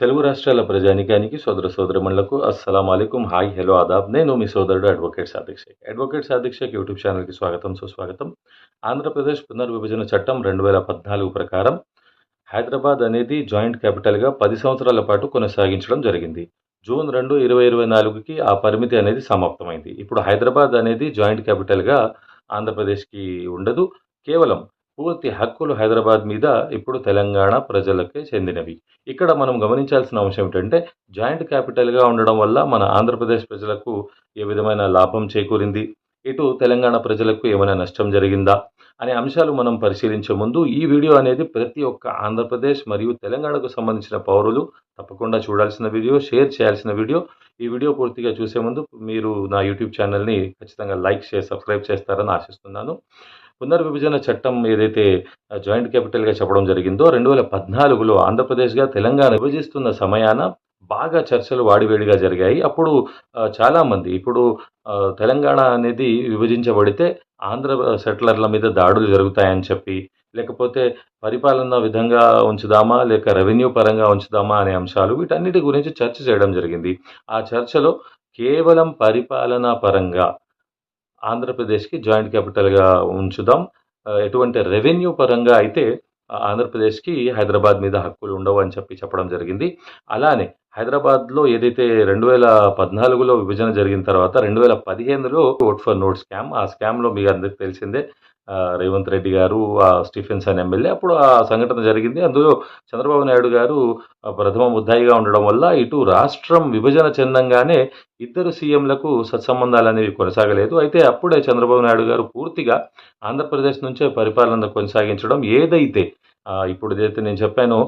తెలుగు రాష్ట్రాల ప్రజానికానికి సోదర సోదరమణులకు అస్సలం అలైకుం హాయ్ హలో ఆదాబ్. నేను మీ సోదరుడు advocate Sadiksha advocate Sadiksha YouTube ఛానల్కి స్వాగతం సుస్వాగతం. ఆంధ్రప్రదేశ్ పునర్విభజన చట్టం రెండు వేల పద్నాలుగు ప్రకారం హైదరాబాద్ అనేది జాయింట్ క్యాపిటల్గా పది సంవత్సరాల పాటు కొనసాగించడం జరిగింది. జూన్ రెండు ఇరవై ఇరవై నాలుగుకి ఆ పరిమితి అనేది సమాప్తమైంది. ఇప్పుడు హైదరాబాద్ అనేది జాయింట్ క్యాపిటల్గా ఆంధ్రప్రదేశ్కి ఉండదు. కేవలం పూర్తి హక్కులు హైదరాబాద్ మీద ఇప్పుడు తెలంగాణ ప్రజలకే చెందినవి. ఇక్కడ మనం గమనించాల్సిన అంశం ఏంటంటే జాయింట్ క్యాపిటల్గా ఉండడం వల్ల మన ఆంధ్రప్రదేశ్ ప్రజలకు ఏ విధమైన లాభం చేకూరింది? ఇటు తెలంగాణ ప్రజలకు ఏమైనా నష్టం జరిగిందా? అనే అంశాలు మనం పరిశీలించే ముందు ఈ వీడియో అనేది ప్రతి ఒక్క ఆంధ్రప్రదేశ్ మరియు తెలంగాణకు సంబంధించిన పౌరులు తప్పకుండా చూడాల్సిన వీడియో షేర్ చేయాల్సిన వీడియో. ఈ వీడియో పూర్తిగా చూసే ముందు మీరు నా యూట్యూబ్ ఛానల్ని ఖచ్చితంగా లైక్ చేసి సబ్స్క్రైబ్ చేస్తారని ఆశిస్తున్నాను. పునర్విభజన చట్టం ఏదైతే జాయింట్ క్యాపిటల్గా చెప్పడం జరిగిందో రెండు వేల పద్నాలుగులో ఆంధ్రప్రదేశ్గా తెలంగాణ విభజిస్తున్న సమయాన బాగా చర్చలు వాడివేడిగా జరిగాయి. అప్పుడు చాలామంది ఇప్పుడు తెలంగాణ అనేది విభజించబడితే ఆంధ్ర సెటిలర్ల మీద దాడులు జరుగుతాయని చెప్పి లేకపోతే పరిపాలన విధంగా ఉంచుదామా లేక రెవెన్యూ పరంగా ఉంచుదామా అనే అంశాలు వీటన్నిటి గురించి చర్చ చేయడం జరిగింది. ఆ చర్చలో కేవలం పరిపాలనా పరంగా ఆంధ్రప్రదేశ్కి జాయింట్ క్యాపిటల్గా ఉంచుదాం. ఎటువంటి రెవెన్యూ పరంగా అయితే ఆంధ్రప్రదేశ్కి హైదరాబాద్ మీద హక్కులు ఉండవు అని చెప్పి చెప్పడం జరిగింది. అలానే హైదరాబాద్లో ఏదైతే రెండు వేల పద్నాలుగులో విభజన జరిగిన తర్వాత రెండు వేల పదిహేనులో ఓట్ ఫర్ నోట్ స్కామ్ ఆ స్కామ్లో మీకు అందరికి తెలిసిందే. రేవంత్ రెడ్డి గారు ఆ స్టీఫెన్సన్ ఎమ్మెల్యే. అప్పుడు ఆ సంఘటన జరిగింది. అందులో చంద్రబాబు నాయుడు గారు ప్రథమ ముద్దాయిగా ఉండడం వల్ల ఇటు రాష్ట్రం విభజన చెందంగానే ఇద్దరు సీఎంలకు సత్సంబంధాలు అనేవి కొనసాగలేదు. అయితే అప్పుడే చంద్రబాబు నాయుడు గారు పూర్తిగా ఆంధ్రప్రదేశ్ నుంచే పరిపాలన కొనసాగించడం ఏదైతే ఇప్పుడు ఏదైతే నేను చెప్పానో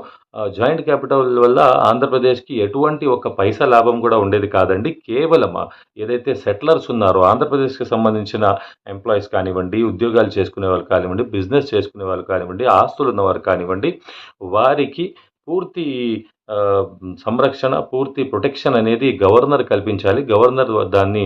జాయింట్ క్యాపిటల్ వల్ల ఆంధ్రప్రదేశ్కి ఎటువంటి ఒక పైసా లాభం కూడా ఉండేది కాదండి. కేవలం ఏదైతే సెటిలర్స్ ఉన్నారో ఆంధ్రప్రదేశ్కి సంబంధించిన ఎంప్లాయీస్ కానివ్వండి ఉద్యోగాలు చేసుకునే వాళ్ళు కానివ్వండి బిజినెస్ చేసుకునే వాళ్ళు కానివ్వండి ఆస్తులు ఉన్నవారు కానివ్వండి వారికి పూర్తి సంరక్షణ పూర్తి ప్రొటెక్షన్ అనేది గవర్నర్ కల్పించాలి గవర్నర్ దాన్ని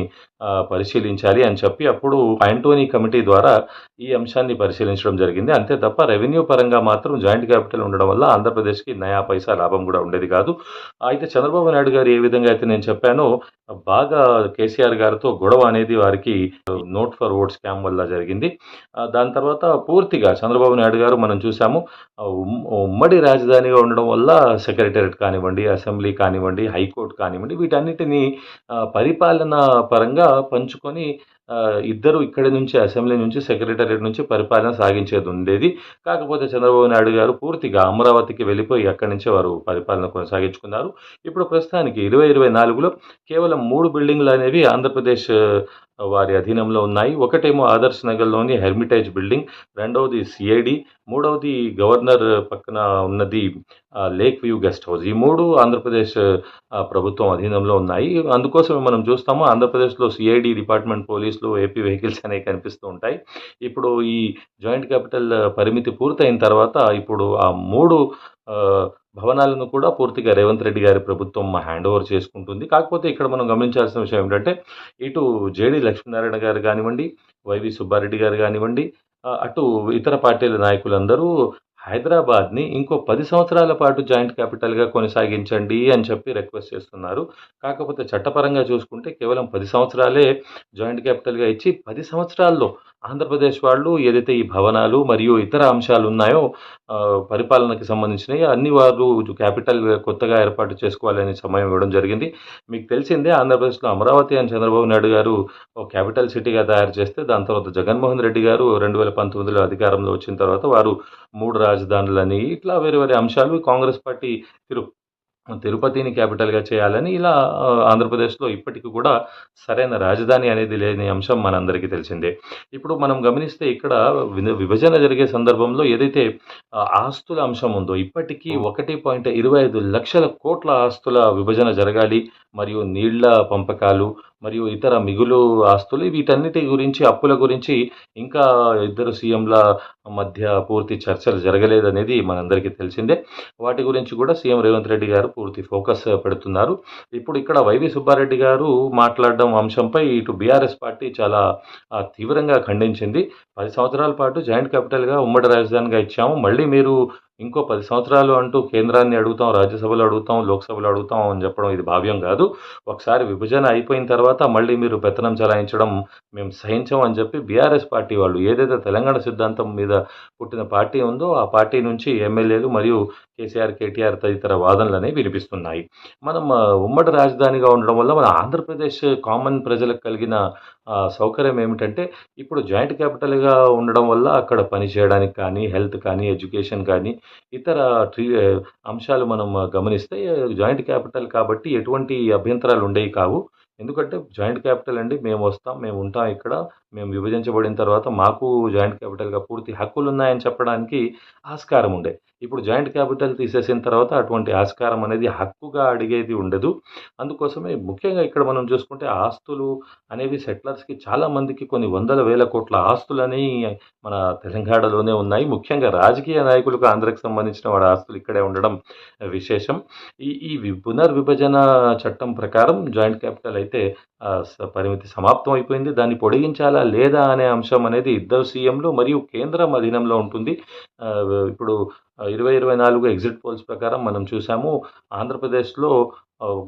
పరిశీలించాలి అని చెప్పి అప్పుడు ఆంటోనీ కమిటీ ద్వారా ఈ అంశాన్ని పరిశీలించడం జరిగింది. అంతే తప్ప రెవెన్యూ పరంగా మాత్రం జాయింట్ క్యాపిటల్ ఉండడం వల్ల ఆంధ్రప్రదేశ్కి నయా పైసా లాభం కూడా ఉండేది కాదు. అయితే చంద్రబాబు నాయుడు గారు ఏ విధంగా అయితే నేను చెప్పానో బాగా కేసీఆర్ గారితో గొడవ అనేది వారికి నోట్ ఫర్ ఓట్ స్కామ్ వల్ల జరిగింది. దాని తర్వాత పూర్తిగా చంద్రబాబు నాయుడు గారు మనం చూసాము ఉమ్- ఉమ్మడి రాజధానిగా ఉండడం వల్ల సెక్రటరీ సెక్రటేరియట్ కానివ్వండి అసెంబ్లీ కానివ్వండి హైకోర్టు కానివ్వండి వీటన్నిటిని పరిపాలన పరంగా పంచుకొని ఇద్దరు ఇక్కడి నుంచి అసెంబ్లీ నుంచి సెక్రటరీ నుంచి పరిపాలన సాగించేది ఉండేది. కాకపోతే చంద్రబాబు నాయుడు గారు పూర్తిగా అమరావతికి వెళ్ళిపోయి అక్కడి నుంచే వారు పరిపాలన కొనసాగించుకున్నారు. ఇప్పుడు ప్రస్తుతానికి ఇరవై ఇరవై నాలుగులో కేవలం మూడు బిల్డింగ్లు అనేవి ఆంధ్రప్రదేశ్ వారి అధీనంలో ఉన్నాయి. ఒకటేమో ఆదర్శ్ నగర్లోని హెర్మిటేజ్ బిల్డింగ్ రెండవది సిఐడి మూడవది గవర్నర్ పక్కన ఉన్నది లేక్ వ్యూ గెస్ట్ హౌస్. ఈ మూడు ఆంధ్రప్రదేశ్ ప్రభుత్వం అధీనంలో ఉన్నాయి. అందుకోసం మనం చూస్తాము ఆంధ్రప్రదేశ్లో సిఐడి డిపార్ట్మెంట్ పోలీసులు ఏపీ వెహికల్స్ అనేవి కనిపిస్తూ ఉంటాయి. ఇప్పుడు ఈ జాయింట్ క్యాపిటల్ పరిమితి పూర్తయిన తర్వాత ఇప్పుడు ఆ మూడు భవనాలను కూడా పూర్తిగా రేవంత్ రెడ్డి గారి ప్రభుత్వం హ్యాండ్ ఓవర్ చేసుకుంటుంది. కాకపోతే ఇక్కడ మనం గమనించాల్సిన విషయం ఏంటంటే ఇటు జేడి లక్ష్మీనారాయణ గారు కానివ్వండి వైవి సుబ్బారెడ్డి గారు కానివ్వండి అటు ఇతర పార్టీల నాయకులందరూ హైదరాబాద్ని ఇంకో పది సంవత్సరాల పాటు జాయింట్ క్యాపిటల్గా కొనసాగించండి అని చెప్పి రిక్వెస్ట్ చేస్తున్నారు. కాకపోతే చట్టపరంగా చూసుకుంటే కేవలం పది సంవత్సరాలే జాయింట్ క్యాపిటల్గా ఇచ్చి పది సంవత్సరాల్లో ఆంధ్రప్రదేశ్ వాళ్ళు ఏదైతే ఈ భవనాలు మరియు ఇతర అంశాలు ఉన్నాయో పరిపాలనకి సంబంధించినవి అన్ని వారు క్యాపిటల్ కొత్తగా ఏర్పాటు చేసుకోవాలని సమయం ఇవ్వడం జరిగింది. మీకు తెలిసిందే ఆంధ్రప్రదేశ్లో అమరావతి అని చంద్రబాబు నాయుడు గారు ఒక క్యాపిటల్ సిటీగా తయారు చేస్తే దాని తర్వాత జగన్మోహన్ రెడ్డి గారు రెండు వేల పంతొమ్మిదిలో అధికారంలో వచ్చిన తర్వాత వారు మూడు రాజధానులని ఇట్లా వేరే వేరే అంశాలు కాంగ్రెస్ పార్టీ తిరు తిరుపతిని క్యాపిటల్గా చేయాలని ఇలా ఆంధ్రప్రదేశ్లో ఇప్పటికీ కూడా సరైన రాజధాని అనేది లేని అంశం మనందరికీ తెలిసిందే. ఇప్పుడు మనం గమనిస్తే ఇక్కడ విభజన జరిగే సందర్భంలో ఏదైతే ఆస్తుల అంశం ఉందో ఇప్పటికీ ఒకటి పాయింట్ ఇరవై ఐదు లక్షల కోట్ల ఆస్తుల విభజన జరగాలి మరియు నీళ్ళ పంపకాలు మరియు ఇతర మిగులు ఆస్తులు వీటన్నిటి గురించి అప్పుల గురించి ఇంకా ఇద్దరు సీఎంల మధ్య పూర్తి చర్చలు జరగలేదనేది మనందరికీ తెలిసిందే. వాటి గురించి కూడా సీఎం రేవంత్ రెడ్డి గారు పూర్తి ఫోకస్ పెడుతున్నారు. ఇప్పుడు ఇక్కడ వైవి సుబ్బారెడ్డి గారు మాట్లాడడం అంశంపై ఇటు బీఆర్ఎస్ పార్టీ చాలా తీవ్రంగా ఖండించింది. పది సంవత్సరాల పాటు జాయింట్ క్యాపిటల్గా ఉమ్మడి రాజధానిగా ఇచ్చాము. మళ్ళీ మీరు ఇంకో పది సంవత్సరాలు అంటూ కేంద్రాన్ని అడుగుతాం, రాజ్యసభలో అడుగుతాం, లోక్సభలో అడుగుతాం అని చెప్పడం ఇది భావ్యం కాదు. ఒకసారి విభజన అయిపోయిన తర్వాత మళ్ళీ మీరు పెత్తనం చలాయించడం మేము సహించం అని చెప్పి బీఆర్ఎస్ పార్టీ వాళ్ళు ఏదైతే తెలంగాణ సిద్ధాంతం మీద పుట్టిన పార్టీ ఉందో ఆ పార్టీ నుంచి ఎమ్మెల్యేలు మరియు కేసీఆర్, కేటీఆర్ తదితర వాదనలు అనేవి వినిపిస్తున్నాయి. మనం ఉమ్మడి రాజధానిగా ఉండడం వల్ల మన ఆంధ్రప్రదేశ్ కామన్ ప్రజలకు కలిగిన సౌకర్యం ఏమిటంటే ఇప్పుడు జాయింట్ క్యాపిటల్‌గా ఉండడం వల్ల అక్కడ పని చేయడానికి కానీ, హెల్త్ కానీ, ఎడ్యుకేషన్ కానీ, ఇతర ట్రీ అంశాలు మనం గమనిస్తే జాయింట్ క్యాపిటల్ కాబట్టి ఎటువంటి అభ్యంతరాలు ఉండేవి కావు. ఎందుకంటే జాయింట్ క్యాపిటల్ అండి మేము వస్తాం, మేము ఉంటాం ఇక్కడ, మేము విభజించబడిన తర్వాత మాకు జాయింట్ క్యాపిటల్‌గా పూర్తి హక్కులు ఉన్నాయని చెప్పడానికి ఆస్కారం ఉండే. ఇప్పుడు జాయింట్ క్యాపిటల్ తీసేసిన తర్వాత అటువంటి ఆస్కారం అనేది హక్కుగా అడిగేది ఉండదు. అందుకోసమే ముఖ్యంగా ఇక్కడ మనం చూసుకుంటే ఆస్తులు అనేవి సెటిలర్స్‌కి చాలామందికి కొన్ని వందల వేల కోట్ల ఆస్తులని మన తెలంగాణలోనే ఉన్నాయి. ముఖ్యంగా రాజకీయ నాయకులకు ఆంధ్రకు సంబంధించిన వాడి ఆస్తులు ఇక్కడే ఉండడం విశేషం. ఈ ఈ పునర్విభజన చట్టం ప్రకారం జాయింట్ క్యాపిటల్ అయితే స పరిమితి సమాప్తం అయిపోయింది. దాన్ని పొడిగించాలా లేదా అనే అంశం అనేది ఇద్దరు సీఎంలు మరియు కేంద్రం అధీనంలో ఉంటుంది. ఇప్పుడు ఇరవై ఇరవై నాలుగు ఎగ్జిట్ పోల్స్ ప్రకారం మనం చూసాము. ఆంధ్రప్రదేశ్‌లో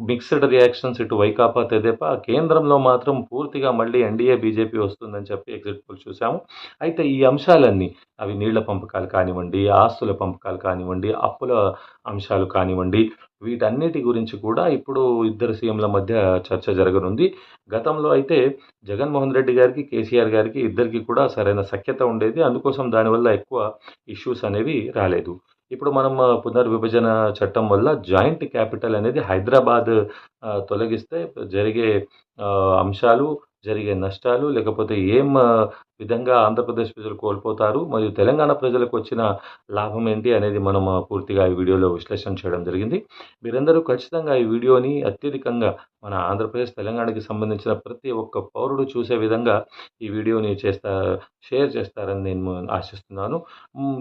మిక్స్డ్ రియాక్షన్స్ ఇటు వైకాపా, తెదేపా కేంద్రంలో మాత్రం పూర్తిగా మళ్ళీ ఎన్డీఏ, బీజేపీ వస్తుందని చెప్పి ఎగ్జిట్ పోల్ చూసాము. అయితే ఈ అంశాలన్నీ అవి నీళ్ళ పంపకాలు కానివ్వండి, ఆస్తుల పంపకాలు కానివ్వండి, అప్పుల అంశాలు కానివ్వండి, వీటన్నిటి గురించి కూడా ఇప్పుడు ఇద్దరు సీఎంల మధ్య చర్చ జరగనుంది. గతంలో అయితే జగన్మోహన్ రెడ్డి గారికి, కేసీఆర్ గారికి ఇద్దరికీ కూడా సరైన సఖ్యత ఉండేది. అందుకోసం దానివల్ల ఎక్కువ ఇష్యూస్ అనేవి రాలేదు. ఇప్పుడు మనం పునర్విభజన చట్టం వల్ల జాయింట్ క్యాపిటల్ అనేది హైదరాబాద్ తొలగిస్తే జరిగే అంశాలు, జరిగే నష్టాలు లేకపోతే ఏం విధంగా ఆంధ్రప్రదేశ్ ప్రజలు కోల్పోతారు మరియు తెలంగాణ ప్రజలకు వచ్చిన లాభం ఏంటి అనేది మనం పూర్తిగా ఈ వీడియోలో విశ్లేషణ చేయడం జరిగింది. మీరందరూ ఖచ్చితంగా ఈ వీడియోని అత్యధికంగా మన ఆంధ్రప్రదేశ్, తెలంగాణకి సంబంధించిన ప్రతి ఒక్క పౌరుడు చూసే విధంగా ఈ వీడియోని చేస్తా షేర్ చేస్తారని నేను ఆశిస్తున్నాను.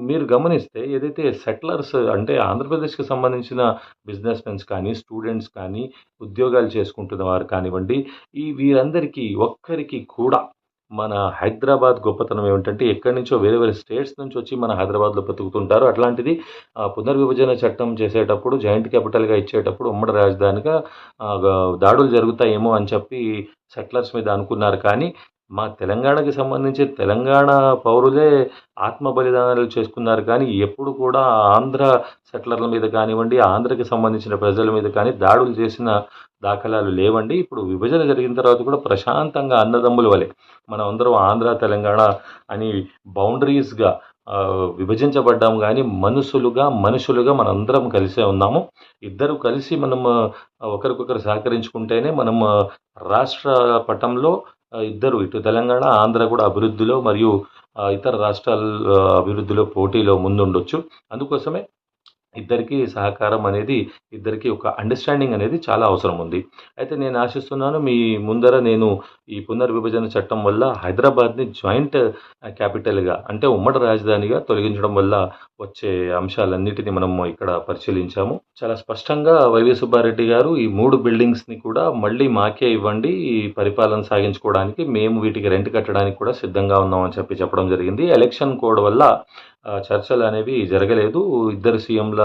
మీరు గమనిస్తే ఏదైతే సెటిలర్స్ అంటే ఆంధ్రప్రదేశ్‌కి సంబంధించిన బిజినెస్ మెన్స్ కానీ, స్టూడెంట్స్ కానీ, ఉద్యోగాలు చేసుకుంటున్న వారు కానివ్వండి, ఈ వీరందరికీ ఒక్కరికి కూడా మన హైదరాబాద్ గొప్పతనం ఏమిటంటే ఎక్కడి నుంచో వేరే వేరే స్టేట్స్ నుంచి వచ్చి మన హైదరాబాద్‌లో బతుకుతుంటారు. అట్లాంటిది పునర్విభజన చట్టం చేసేటప్పుడు జాయింట్ క్యాపిటల్‌గా ఇచ్చేటప్పుడు ఉమ్మడి రాజధానిగా దాడులు జరుగుతాయేమో అని చెప్పి సెటిలర్స్ మీద అనుకున్నారు. కానీ మా తెలంగాణకి సంబంధించి తెలంగాణ పౌరులే ఆత్మ బలిదానాలు చేసుకున్నారు కానీ ఎప్పుడు కూడా ఆంధ్ర సెటిలర్ల మీద కానివ్వండి, ఆంధ్రకి సంబంధించిన ప్రజల మీద కానీ దాడులు చేసిన దాఖలాలు లేవండి. ఇప్పుడు విభజన జరిగిన తర్వాత కూడా ప్రశాంతంగా అన్నదమ్ముల వలె మనం అందరం ఆంధ్ర, తెలంగాణ అని బౌండరీస్‌గా విభజించబడ్డాం కానీ మనుషులుగా, మనుషులుగా మనందరం కలిసే ఉన్నాము. ఇద్దరు కలిసి మనం ఒకరికొకరు సహకరించుకుంటేనే మనం రాష్ట్ర పటంలో ఇద్దరు ఇటు తెలంగాణ, ఆంధ్ర కూడా అభివృద్ధిలో మరియు ఇతర రాష్ట్రాల అభివృద్ధిలో పోటీలో ముందుండొచ్చు. అందుకోసమే ఇద్దరికీ సహకారం అనేది ఇద్దరికీ ఒక అండర్‌స్టాండింగ్ అనేది చాలా అవసరం ఉంది. అయితే నేను ఆశిస్తున్నాను మీ ముందర నేను ఈ పునర్విభజన చట్టం వల్ల హైదరాబాద్‌ని జాయింట్ క్యాపిటల్‌గా అంటే ఉమ్మడి రాజధానిగా తొలగించడం వల్ల వచ్చే అంశాలన్నిటిని మనం ఇక్కడ పరిశీలించాము. చాలా స్పష్టంగా వైవి సుబ్బారెడ్డి గారు ఈ మూడు బిల్డింగ్స్‌ని కూడా మళ్ళీ మాకే ఇవ్వండి ఈ పరిపాలన సాగించుకోవడానికి. మేము వీటికి రెంట్ కట్టడానికి కూడా సిద్ధంగా ఉన్నామని చెప్పి చెప్పడం జరిగింది. ఎలక్షన్ కోడ్ వల్ల చర్చలు అనేవి జరగలేదు. ఇద్దరు సీఎంల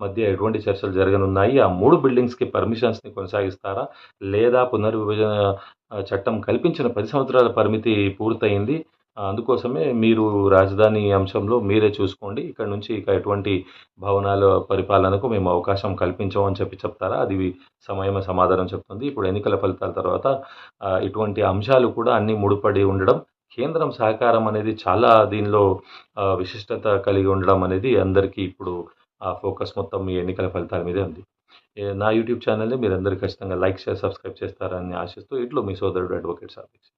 మధ్య ఎటువంటి చర్చలు జరగనున్నాయి. ఆ మూడు బిల్డింగ్స్‌కి పర్మిషన్స్‌ని కొనసాగిస్తారా? లేదా పునర్విభజన చట్టం కల్పించిన పది సంవత్సరాల పరిమితి పూర్తయింది. అందుకోసమే మీరు రాజధాని అంశంలో మీరే చూసుకోండి. ఇక్కడి నుంచి ఇక ఎటువంటి భవనాల పరిపాలనకు మేము అవకాశం కల్పించమని చెప్పి చెప్తారా? అది సమయమే సమాధానం చెప్తుంది. ఇప్పుడు ఎన్నికల ఫలితాల తర్వాత ఇటువంటి అంశాలు కూడా అన్నీ ముడిపడి ఉండడం, కేంద్రం సహకారం అనేది చాలా దీనిలో విశిష్టత కలిగి ఉండడం అనేది అందరికీ ఇప్పుడు ఆ ఫోకస్ మొత్తం ఈ ఎన్నికల ఫలితాల మీదే ఉంది. నా యూట్యూబ్ ఛానల్‌ని మీరందరూ ఖచ్చితంగా లైక్, చేసి సబ్స్క్రైబ్ చేస్తారని ఆశిస్తూ ఇట్లు మీ సోదరుడు అడ్వకేట్ సాదిక్.